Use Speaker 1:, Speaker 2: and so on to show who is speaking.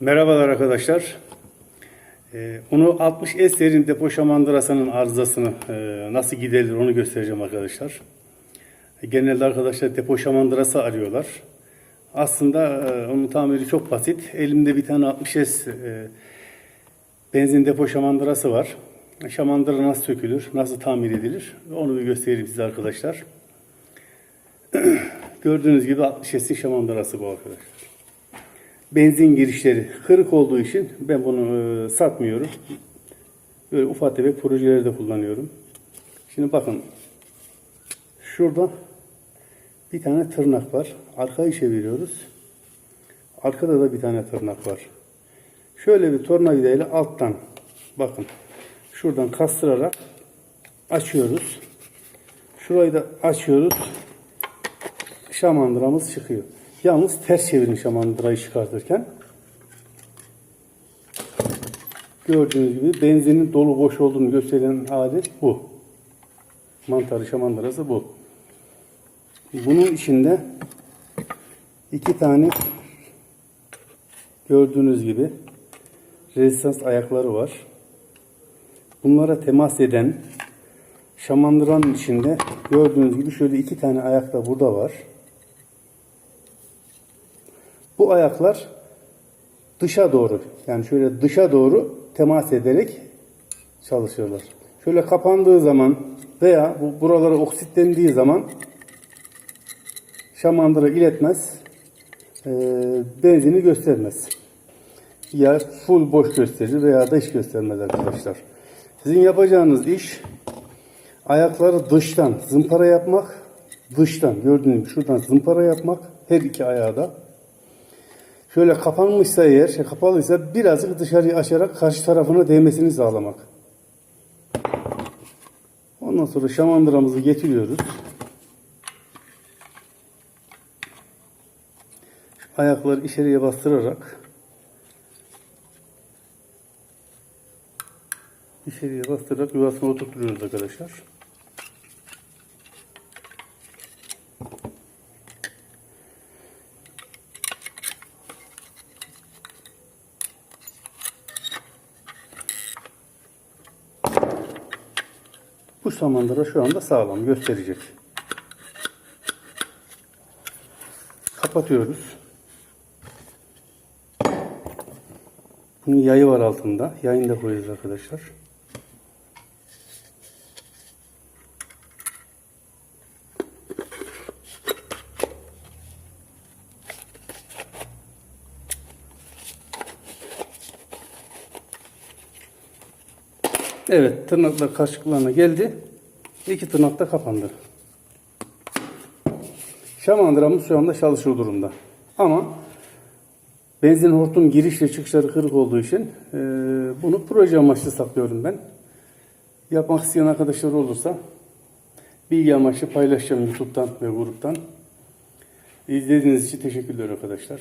Speaker 1: Merhabalar arkadaşlar. Ee, onu 60 S serin depo şamandırasının arızasını e, nasıl giderilir onu göstereceğim arkadaşlar. Genelde arkadaşlar depo şamandırası arıyorlar. Aslında e, onun tamiri çok basit. Elimde bir tane 60 S e, benzin depo şamandırası var. Şamandıra nasıl sökülür, nasıl tamir edilir onu bir göstereyim size arkadaşlar. Gördüğünüz gibi 60 S şamandırası bu arkadaşlar benzin girişleri kırık olduğu için ben bunu e, satmıyorum. Böyle ufak tefek projelerde kullanıyorum. Şimdi bakın şurada bir tane tırnak var. Arkayı çeviriyoruz. Arkada da bir tane tırnak var. Şöyle bir tornavida ile alttan bakın şuradan kastırarak açıyoruz. Şurayı da açıyoruz. Şamandıramız çıkıyor. Yalnız ters çevirin şamandırayı çıkartırken. Gördüğünüz gibi benzinin dolu boş olduğunu gösteren hali bu. Mantarı şamandırası bu. Bunun içinde iki tane gördüğünüz gibi rezistans ayakları var. Bunlara temas eden şamandıranın içinde gördüğünüz gibi şöyle iki tane ayak da burada var. Bu ayaklar dışa doğru yani şöyle dışa doğru temas ederek çalışıyorlar. Şöyle kapandığı zaman veya bu buralara oksitlendiği zaman şamandıra iletmez, e, benzini göstermez. Ya full boş gösterir veya dış göstermez arkadaşlar. Sizin yapacağınız iş ayakları dıştan zımpara yapmak, dıştan gördüğünüz gibi şuradan zımpara yapmak her iki ayağı da şöyle kapanmışsa eğer, şey kapalıysa birazcık dışarıya açarak karşı tarafına değmesini sağlamak. Ondan sonra şamandıramızı getiriyoruz. Ayakları içeriye bastırarak içeriye bastırarak yuvasına oturtuyoruz arkadaşlar. Samandıra şu anda sağlam gösterecek. Kapatıyoruz. Bunun yayı var altında. Yayını da koyuyoruz arkadaşlar. Evet, tırnaklar karşılıklarına geldi. İki tırnak da kapandı. Şamandıramız şu anda çalışır durumda. Ama benzin hortum giriş ve çıkışları kırık olduğu için e, bunu proje amaçlı saklıyorum ben. Yapmak isteyen arkadaşlar olursa bilgi amaçlı paylaşacağım YouTube'dan ve gruptan. İzlediğiniz için teşekkürler arkadaşlar.